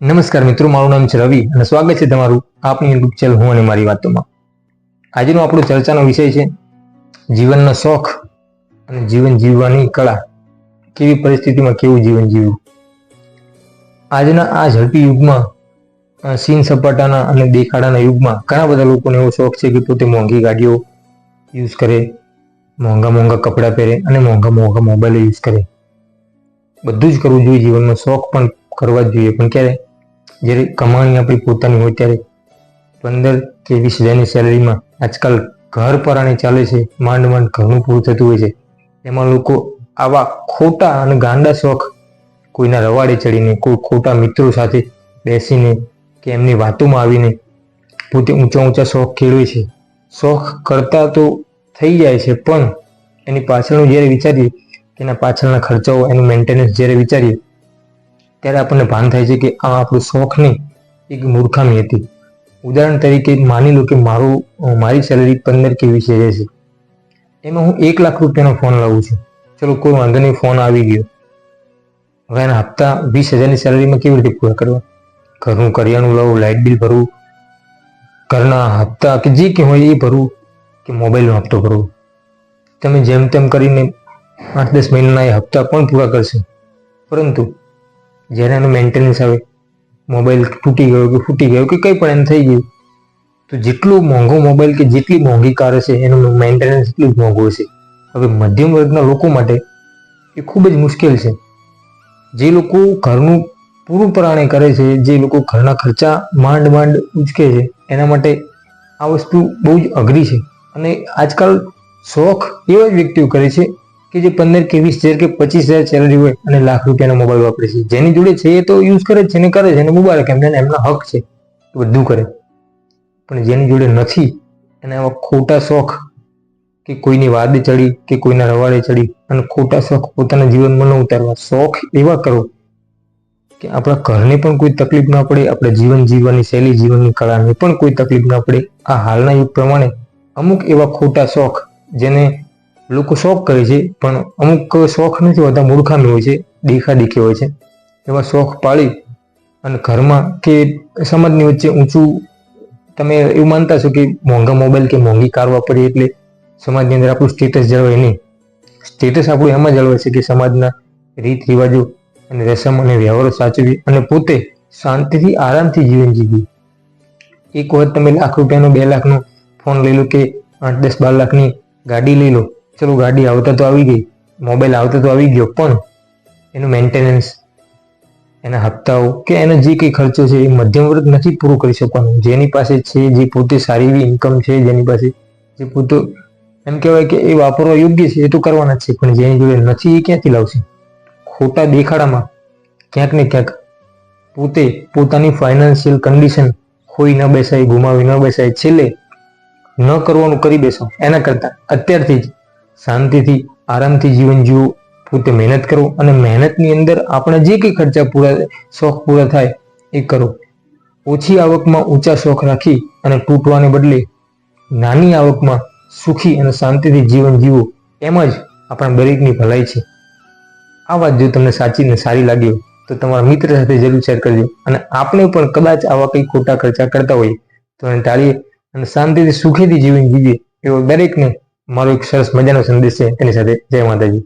નમસ્કાર મિત્રો, મારું નામ છે રવિ અને સ્વાગત છે તમારું આપની યુટ્યુબ ચેનલ હું અને મારી વાતોમાં. આજનો આપણો ચર્ચાનો વિષય છે, જીવનનો શોખ અને જીવન જીવવાની કળા. કેવી પરિસ્થિતિમાં કેવું જીવન જીવવું? આજના આ ઝડપી યુગમાં સીન સપાટાના અને દેખાડાના યુગમાં ઘણા બધા લોકોને એવો શોખ છે કે પોતે મોંઘી ગાડીઓ યુઝ કરે, મોંઘા મોંઘા કપડાં પહેરે અને મોંઘા મોંઘા મોબાઈલ યુઝ કરે. બધું જ કરવું જોઈએ, જીવનમાં શોખ પણ કરવા જ જોઈએ. પણ ક્યારે? જ્યારે કમાણી આપણી પોતાની હોય ત્યારે પંદર કે વીસ હજારની સેલરીમાં આજકાલ ઘર પરાણે ચાલે છે, માંડ માંડ ઘરનું પૂરું થતું હોય છે. એમાં લોકો આવા ખોટા અને ગાંડા શોખ કોઈના રવાડે ચડીને, કોઈ ખોટા મિત્રો સાથે બેસીને કે એમની વાતોમાં આવીને પોતે ઊંચા ઊંચા શોખ ખેડવે છે. શોખ કરતા તો થઈ જાય છે, પણ એની પાછળનું જ્યારે વિચારીએ એના પાછળના ખર્ચાઓ, એનું મેન્ટેનન્સ જ્યારે વિચારીએ ત્યારે આપણને ભાન થાય છે કે આ આપણું શોખ નહીં, એક મૂર્ખામી હતી. ઉદાહરણ તરીકે માની લો કે મારું મારી સેલરી પંદર કે વીસ હજાર છે. એમાં હું એક લાખ રૂપિયાનો ફોન લાવું છું. ચલો, કોઈ વાંધો નહીં ફોન આવી ગયો. હવે એના હપ્તા વીસ હજારની સેલરીમાં કેવી રીતે પૂરા કરવા? ઘરનું કરિયાણું લાવું લાઇટ બિલ ભરવું, ઘરના હપ્તા કે જે કે હોય એ ભરવું કે મોબાઈલનો હપ્તો ભરવો? તમે જેમ તેમ કરીને આઠ દસ મહિનાના એ હપ્તા પણ પૂરા કરશે. પરંતુ જ્યારે એનું મેન્ટેનન્સ આવે મોબાઈલ તૂટી ગયો કે ફૂટી ગયો કે કંઈ પણ એમ થઈ ગયું, તો જેટલો મોંઘો મોબાઈલ કે જેટલી મોંઘી કાર હશે, એનું મેન્ટેનન્સ એટલું જ મોંઘું હશે. હવે મધ્યમ વર્ગના લોકો માટે એ ખૂબ જ મુશ્કેલ છે. જે લોકો ઘરનું પૂરું પરાણે કરે છે, જે લોકો ઘરના ખર્ચા માંડ માંડ ઉચકે છે, એના માટે આ વસ્તુ બહુ જ અઘરી છે. અને આજકાલ શોખ એવા જ વ્યક્તિઓ કરે છે કે જે પંદર કે વીસ હજાર કે પચીસ હજાર સેલરી હોય અને લાખ રૂપિયાનો મોબાઈલ વાપરે છે. જેની જોડે છે એ તો યુઝ કરે છે ને કરે છે અને મુબારક એમને એમના હક છે. બધું કરે. પણ જેની જોડે નથી, એને આવા ખોટા શોખ કે કોઈની વાદે ચડી કે કોઈના રવાડે ચડી અને ખોટા શોખ પોતાના જીવનમાં ન ઉતારવા. શોખ એવા કરો કે આપણા ઘરને પણ કોઈ તકલીફ ના પડે, આપણે જીવન જીવવાની શૈલી, જીવનની કળાને પણ કોઈ તકલીફ ના પડે. આ હાલના યુગ પ્રમાણે અમુક એવા ખોટા શોખ જેને લોકો શોખ કરે છે, પણ અમુક શોખ નથી હોતા મૂર્ખામી હોય છે, દેખાદેખી હોય છે. એવા શોખ પાળી અને ઘરમાં કે સમાજની વચ્ચે ઊંચું, તમે એવું માનતા છો કે મોંઘા મોબાઈલ કે મોંઘી કાર વાપરીએ એટલે સમાજની અંદર આપણું સ્ટેટસ જળવાય નહીં. સ્ટેટસ આપણું એમાં જળવાય છે કે સમાજના રીત, રિવાજો અને રસમ અને વ્યવહારો સાચવી અને પોતે શાંતિથી, આરામથી જીવન જીવી. એક વખત તમે લાખ રૂપિયાનો, બે લાખનો ફોન લઈ લો કે આઠ દસ બાર લાખની ગાડી લઈ લો. ચલો ગાડી આવતા તો આવી ગઈ. મોબાઈલ આવતા તો આવી ગયો, પણ એનું મેન્ટેનન્સ એના હપ્તાઓ કે એનો જે કંઈ ખર્ચો છે એ મધ્યમ વર્ગ નથી પૂરું કરી શકવાનું. જેની પાસે છે, જે પોતે સારી એવી ઇન્કમ છે, જેની પાસે જે પોતે એમ કહેવાય કે એ વાપરવા યોગ્ય છે, એ તો કરવાના જ છે, પણ જેની જોડે નથી એ ક્યાંથી લાવશે? ખોટા દેખાડામાં ક્યાંક ને ક્યાંક પોતે પોતાની ફાઇનાન્શિયલ કન્ડિશન ખોઈ ન બેસાય, ગુમાવી ન બેસાય, છેલ્લે ન કરવાનું કરી બેસો. એના કરતાં અત્યારથી જ શાંતિથી, આરામથી જીવન જીવો. પોતે મહેનત કરો અને મહેનતની અંદર આપણે જે કંઈ ખર્ચા પૂરા શોખ પૂરા થાય, એ કરો. ઓછી આવકમાં ઊંચા શોખ રાખી અને તૂટવાને બદલે નાની આવકમાં સુખી અને શાંતિથી જીવન જીવો, એમ જ આપણા દરેકની ભલાઈ છે. આ વાત જો તમને સાચી ને સારી લાગી તો તમારા મિત્ર સાથે જરૂર શેર કરજો અને આપણે પણ કદાચ આવા કંઈ ખોટા ખર્ચા કરતા હોઈએ તો એને ટાળીએ અને શાંતિથી, સુખેથી જીવન જીવીએ, એવો દરેકને મારો એક સરસ મજાનો સંદેશ છે તેની સાથે. જય માતાજી.